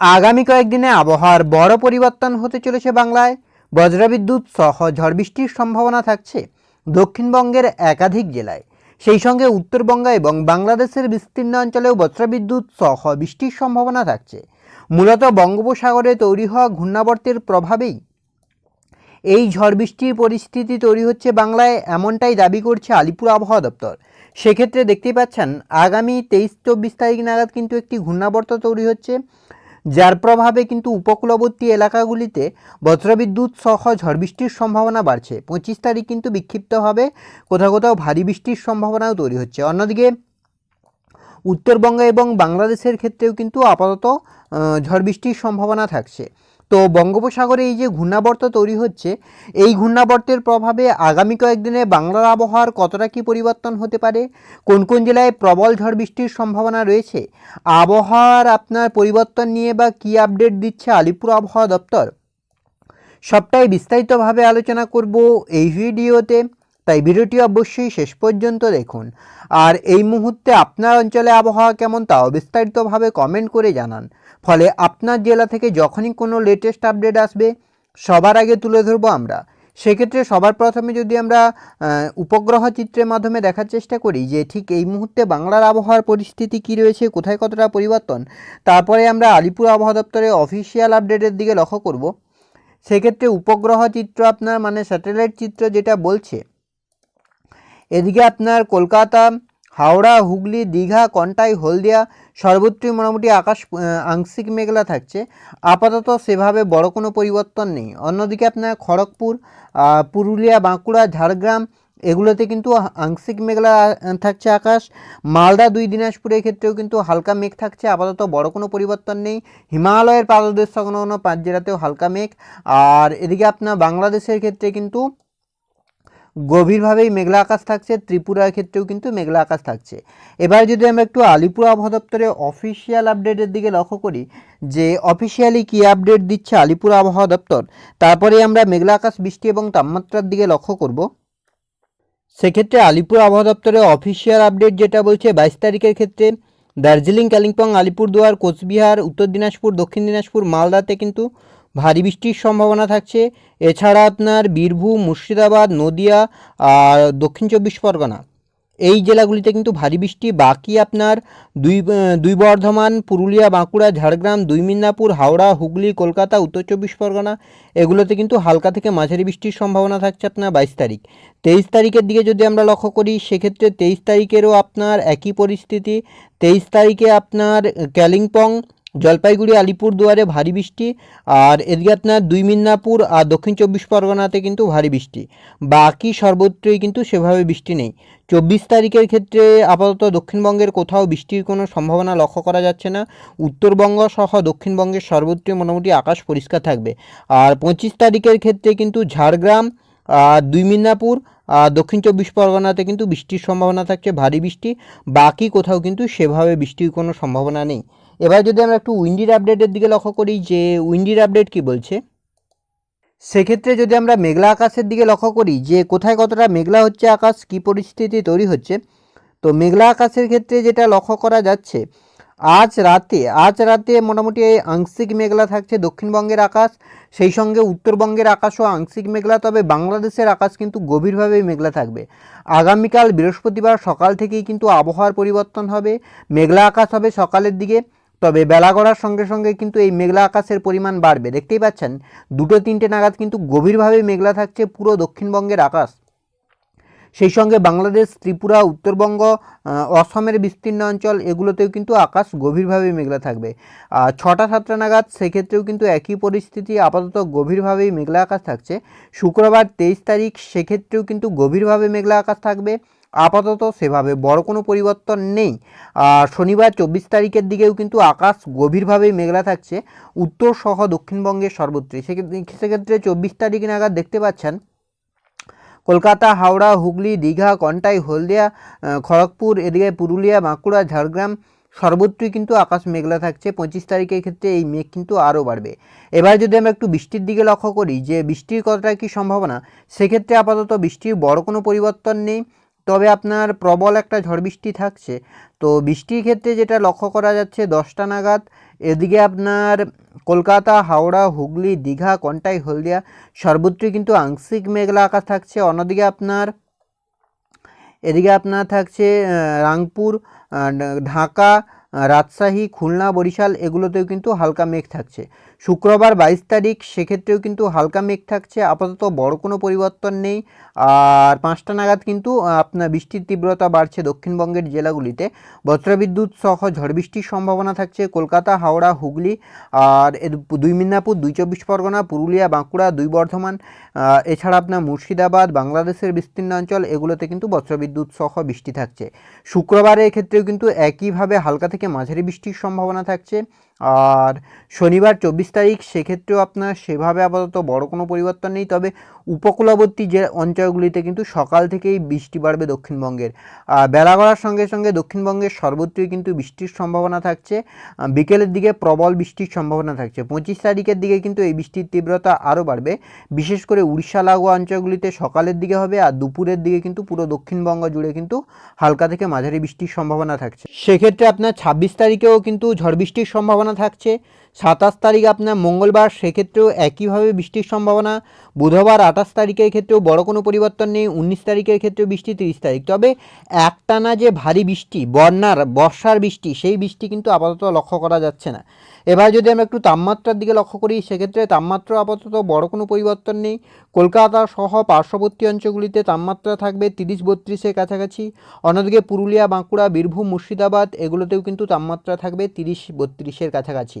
আগামী কয়েকদিনে আবহাওয়ার বড় পরিবর্তন হতে চলেছে বাংলায়। বজ্রবিদ্যুৎ সহ ঝড় বৃষ্টির সম্ভাবনা থাকছে দক্ষিণবঙ্গের একাধিক জেলায়। সেই সঙ্গে উত্তরবঙ্গ এবং বাংলাদেশের বিস্তীর্ণ অঞ্চলেও বজ্রবিদ্যুৎ সহ বৃষ্টির সম্ভাবনা থাকছে। মূলত বঙ্গোপসাগরে তৈরি হওয়া ঘূর্ণাবর্তের প্রভাবেই এই ঝড় বৃষ্টির পরিস্থিতি তৈরি হচ্ছে বাংলায়, এমনটাই দাবি করছে আলিপুর আবহাওয়া দপ্তর। সেক্ষেত্রে দেখতেই পাচ্ছেন, আগামী তেইশ চব্বিশ তারিখ নাগাদ কিন্তু একটি ঘূর্ণাবর্ত তৈরি হচ্ছে। যার প্রভাবে কিন্তু উপকূলবর্তী এলাকাগুলিতে বজ্রবিদ্যুৎ সহ ঝড় বৃষ্টির সম্ভাবনা বাড়ছে। পঁচিশ তারিখ কিন্তু বিক্ষিপ্তভাবে কোথাও কোথাও ভারী বৃষ্টির সম্ভাবনাও তৈরি হচ্ছে। অন্যদিকে উত্তরবঙ্গ এবং বাংলাদেশের ক্ষেত্রেও কিন্তু আপাতত ঝড় বৃষ্টির সম্ভাবনা থাকছে। তো বঙ্গোপসাগরে এই যে ঘূর্ণাবর্ত তৈরি হচ্ছে, এই ঘূর্ণাবর্তের প্রভাবে আগামী কয়েকদিনে বাংলার আবহাওয়ার কতটা কী পরিবর্তন হতে পারে, কোন কোন জেলায় প্রবল ঝড় বৃষ্টির সম্ভাবনা রয়েছে, আবহাওয়ার আপনার পরিবর্তন নিয়ে বা কী আপডেট দিচ্ছে আলিপুর আবহাওয়া দপ্তর? সবটাই বিস্তারিতভাবে আলোচনা করব এই ভিডিওতে। তাই ভিডিওটি অবশ্যই শেষ পর্যন্ত দেখুন। আর এই মুহূর্তে আপনার অঞ্চলে আবহাওয়া কেমন তাও বিস্তারিতভাবে কমেন্ট করে জানান। ফলে আপনার জেলা থেকে যখনই কোনো লেটেস্ট আপডেট আসবে, সবার আগে তুলে ধরবো আমরা। সেক্ষেত্রে সবার প্রথমে যদি আমরা উপগ্রহ চিত্রের মাধ্যমে দেখার চেষ্টা করি যে ঠিক এই মুহূর্তে বাংলার আবহাওয়ার পরিস্থিতি কী রয়েছে, কোথায় কতটা পরিবর্তন, তারপরে আমরা আলিপুর আবহাওয়া দপ্তরের অফিসিয়াল আপডেটের দিকে লক্ষ্য করব। সেক্ষেত্রে উপগ্রহ চিত্র আপনার মানে স্যাটেলাইট চিত্র যেটা বলছে এদিকে আপনার কলকাতা, হাওড়া, হুগলি, দীঘা, কন্টাই, হলদিয়া সর্বত্রই মোটামুটি আকাশ আংশিক মেঘলা থাকছে। আপাতত সেভাবে বড় কোনো পরিবর্তন নেই। অন্যদিকে আপনার খড়গপুর পুরুলিয়া, বাঁকুড়া, ঝাড়গ্রাম, এগুলোতে কিন্তু আংশিক মেঘলা থাকছে আকাশ। মালদা, দুই দিনাজপুরের ক্ষেত্রেও কিন্তু হালকা মেঘ থাকছে। আপাতত বড় কোনো পরিবর্তন নেই। হিমালয়ের পাদদেশ সংলগ্ন পাঁচ জেলাতেও হালকা মেঘ। আর এদিকে আপনার বাংলাদেশের ক্ষেত্রে কিন্তু গভীরভাবেই মেঘলা আকাশ থাকছে, ত্রিপুরার ক্ষেত্রেও কিন্তু মেঘলা আকাশ থাকছে। এবার যদি আমরা একটু আলিপুর আবহাওয়া দপ্তরের অফিসিয়াল আপডেটের দিকে লক্ষ্য করি, যে অফিসিয়ালি কী আপডেট দিচ্ছে আলিপুর আবহাওয়া দপ্তর, তারপরে আমরা মেঘলা আকাশ, বৃষ্টি এবং তাপমাত্রার দিকে লক্ষ্য করব। সেক্ষেত্রে আলিপুর আবহাওয়া দপ্তরের অফিসিয়াল আপডেট যেটা বলছে, বাইশ তারিখের ক্ষেত্রে দার্জিলিং, কালিম্পং, আলিপুরদুয়ার, কোচবিহার, উত্তর দিনাজপুর, দক্ষিণ দিনাজপুর, মালদাতে কিন্তু ভারী বৃষ্টির সম্ভাবনা থাকছে। এছাড়া আপনার বীরভূম, মুর্শিদাবাদ, নদিয়া, আর দক্ষিণ চব্বিশ পরগনা। এই জেলাগুলিতে কিন্তু ভারী বৃষ্টি। বাকি আপনার দুই দুই বর্ধমান, পুরুলিয়া, বাঁকুড়া, ঝাড়গ্রাম, দুই মিদনাপুর, হাওড়া, হুগলি, কলকাতা, উত্তর চব্বিশ পরগনা, এগুলোতে কিন্তু হালকা থেকে মাঝারি বৃষ্টির সম্ভাবনা থাকছে আপনার বাইশ তারিখ। তেইশ তারিখের দিকে যদি আমরা লক্ষ্য করি, সেক্ষেত্রে তেইশ তারিখেরও আপনার একই পরিস্থিতি। তেইশ তারিখে আপনার কালিম্পং জলপাইগুড়ি আলিপুরদুয়ারে ভারী বৃষ্টি আর এদিকে আপনার দুই মিদনাপুর আর দক্ষিণ চব্বিশ পরগনাতে কিন্তু ভারী বৃষ্টি। বাকি সর্বত্রই কিন্তু সেভাবে বৃষ্টি নেই। চব্বিশ তারিখের ক্ষেত্রে আপাতত দক্ষিণবঙ্গের কোথাও বৃষ্টির কোনো সম্ভাবনা লক্ষ্য করা যাচ্ছে না। উত্তরবঙ্গ সহ দক্ষিণবঙ্গের সর্বত্রই মোটামুটি আকাশ পরিষ্কার থাকবে। আর পঁচিশ তারিখের ক্ষেত্রে কিন্তু ঝাড়গ্রাম আর দুই মিদনাপুর আর দক্ষিণ চব্বিশ পরগনাতে কিন্তু বৃষ্টির সম্ভাবনা থাকছে, ভারী বৃষ্টি। বাকি কোথাও কিন্তু সেভাবে বৃষ্টির কোনো সম্ভাবনা নেই। এবার যদি আমরা একটু উইন্ডির আপডেটের দিকে লক্ষ্য করি যে উইন্ডির আপডেট কি বলছে? সেক্ষেত্রে যদি আমরা মেঘলা আকাশের দিকে লক্ষ্য করি যে কোথায় কতটা মেঘলা হচ্ছে আকাশ, কী পরিস্থিতি তৈরি হচ্ছে, তো মেঘলা আকাশের ক্ষেত্রে যেটা লক্ষ্য করা যাচ্ছে, আজ রাতে আজ রাতে মোটামুটি আংশিক মেঘলা থাকছে দক্ষিণবঙ্গের আকাশ, সেই সঙ্গে উত্তরবঙ্গের আকাশও আংশিক মেঘলা, তবে বাংলাদেশের আকাশ কিন্তু গভীরভাবে মেঘলা থাকবে। আগামীকাল বৃহস্পতিবার সকাল থেকেই কিন্তু আবহাওয়ার পরিবর্তন হবে, মেঘলা আকাশ হবে সকালের দিকে তবে বেলা গড়ার সঙ্গে সঙ্গে কিন্তু এই মেঘলা আকাশের পরিমাণ বাড়বে। দেখতেই পাচ্ছেন, দুটো তিনটে নাগাদ কিন্তু গভীরভাবে মেঘলা থাকছে পুরো দক্ষিণবঙ্গের আকাশ। সেই সঙ্গে বাংলাদেশ, ত্রিপুরা, উত্তরবঙ্গ অসমের বিস্তীর্ণ অঞ্চল, এগুলোতেও কিন্তু আকাশ গভীরভাবে মেঘলা থাকবে। আর ছটা সাতটা নাগাদ সেক্ষেত্রেও কিন্তু একই পরিস্থিতি আপাতত গভীরভাবেই মেঘলা আকাশ থাকছে। শুক্রবার তেইশ তারিখ সেক্ষেত্রেও কিন্তু গভীরভাবে মেঘলা আকাশ থাকবে। আপাতত সেভাবে বড় কোনো পরিবর্তন নেই। শনিবার চব্বিশ তারিখের দিকেও কিন্তু আকাশ গভীরভাবেই মেঘলা থাকছে। উত্তর সহ দক্ষিণবঙ্গের সর্বত্রই। সেক্ষেত্রে চব্বিশ তারিখ নাগাদ দেখতে পাচ্ছেন, কলকাতা, হাওড়া, হুগলি, দীঘা, কন্টাই, হলদিয়া খড়গপুর, এদিকে পুরুলিয়া, বাঁকুড়া, ঝাড়গ্রাম সর্বত্রই কিন্তু আকাশ মেঘলা থাকছে। পঁচিশ তারিখের ক্ষেত্রে এই মেঘ কিন্তু আরও বাড়বে। এবার যদি আমরা একটু বৃষ্টির দিকে লক্ষ্য করি যে বৃষ্টির কতটা কী সম্ভাবনা, সেক্ষেত্রে আপাতত বৃষ্টির বড় কোনো পরিবর্তন নেই। তবে আপনার প্রবল একটা ঝড় বৃষ্টি থাকছে। তো বৃষ্টির ক্ষেত্রে যেটা লক্ষ্য করা যাচ্ছে, দশটা নাগাদ এদিকে আপনার কলকাতা, হাওড়া, হুগলি, দীঘা, কন্টাই হলদিয়া, সর্বত্রই কিন্তু আংশিক মেঘলা আকাশ থাকছে। অন্যদিকে আপনার, এদিকে আপনার থাকছে রাংপুর ঢাকা, রাজশাহী, খুলনা, বরিশাল, এগুলোতেও কিন্তু হালকা মেঘ থাকছে। শুক্রবার বাইশ তারিখ, সেক্ষেত্রেও কিন্তু হালকা মেঘ থাকছে। আপাতত বড় কোনো পরিবর্তন নেই। আর পাঁচটা নাগাদ কিন্তু আপনার বৃষ্টির তীব্রতা বাড়ছে দক্ষিণবঙ্গের জেলাগুলিতে। বজ্রবিদ্যুৎ সহ ঝড় বৃষ্টির সম্ভাবনা থাকছে কলকাতা, হাওড়া, হুগলি, আর দুই মিদনাপুর, দুই চব্বিশ পরগনা, পুরুলিয়া, বাঁকুড়া, দুই বর্ধমান এছাড়া আপনার মুর্শিদাবাদ, বাংলাদেশের বিস্তীর্ণ অঞ্চল, এগুলোতে কিন্তু বজ্রবিদ্যুৎ সহ বৃষ্টি থাকছে। শুক্রবারের ক্ষেত্রেও কিন্তু একইভাবে হালকা থেকে মাঝারি বৃষ্টির সম্ভাবনা থাকছে। আর শনিবার চব্বিশ তারিখ, সেক্ষেত্রেও আপনার সেভাবে আপাতত বড় কোনো পরিবর্তন নেই। তবে উপকূলবর্তী যে অঞ্চলগুলিতে কিন্তু সকাল থেকেই বৃষ্টি বাড়বে দক্ষিণবঙ্গের। বেলা গড়ার সঙ্গে সঙ্গে দক্ষিণবঙ্গের সর্বত্রই কিন্তু বৃষ্টির সম্ভাবনা থাকছে। বিকেলের দিকে প্রবল বৃষ্টির সম্ভাবনা থাকছে। পঁচিশ তারিখের দিকে কিন্তু এই বৃষ্টির তীব্রতা আরও বাড়বে। বিশেষ করে উড়িষ্যা, লাগোয়া অঞ্চলগুলিতে সকালের দিকে হবে, আর দুপুরের দিকে কিন্তু পুরো দক্ষিণবঙ্গ জুড়ে কিন্তু হালকা থেকে মাঝারি বৃষ্টির সম্ভাবনা থাকছে। সেক্ষেত্রে আপনার ছাব্বিশ তারিখেও কিন্তু ঝড় বৃষ্টির সম্ভাবনা থাকছে। সাতাশ তারিখ আপনার মঙ্গলবার, সেক্ষেত্রেও একইভাবে বৃষ্টির সম্ভাবনা। বুধবার আঠাশ তারিখের ক্ষেত্রেও বড় কোনো পরিবর্তন নেই, উনিশ তারিখের ক্ষেত্রেও বৃষ্টি, তিরিশ তারিখ। তবে একটানা যে ভারী বৃষ্টি, বন্যার, বর্ষার বৃষ্টি, সেই বৃষ্টি কিন্তু আপাতত লক্ষ্য করা যাচ্ছে না। এবার যদি আমরা একটু তাপমাত্রার দিকে লক্ষ্য করি, সেক্ষেত্রে তাপমাত্রা আপাতত বড় কোনো পরিবর্তন নেই। কলকাতা সহ পার্শ্ববর্তী অঞ্চলগুলিতে তাপমাত্রা থাকবে তিরিশ বত্রিশের কাছাকাছি। অন্যদিকে পুরুলিয়া, বাঁকুড়া, বীরভূম, মুর্শিদাবাদ, এগুলোতেও কিন্তু তাপমাত্রা থাকবে তিরিশ বত্রিশের কাছাকাছি।